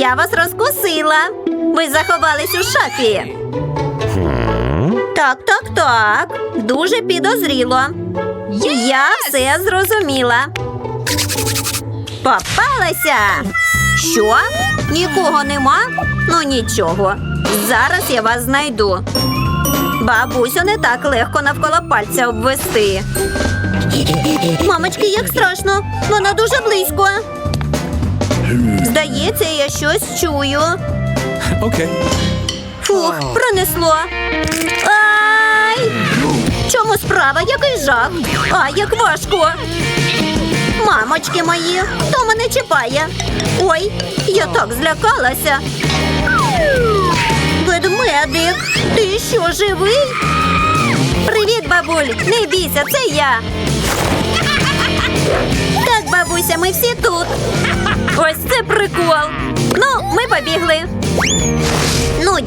Я вас розкусила. Ви заховались у шафі. Так, так, так. Дуже підозріло. Я все зрозуміла. Попалася. Що? Нікого нема? Ну нічого. Зараз я вас знайду. Бабусю не так легко навколо пальця обвести. Мамочки, як страшно. Вона дуже близько. Здається, я щось чую. Okay. Фух, пронесло. Ай! Чому справа? Який жах? А, як важко. Мамочки мої, хто мене чіпає? Ой, я так злякалася. Ведмедик, ти що, живий? Привіт, бабуль! Не бійся, це я. Так, бабуся, ми всі тут. Ось це прикол. Ну, ми побігли. Ну,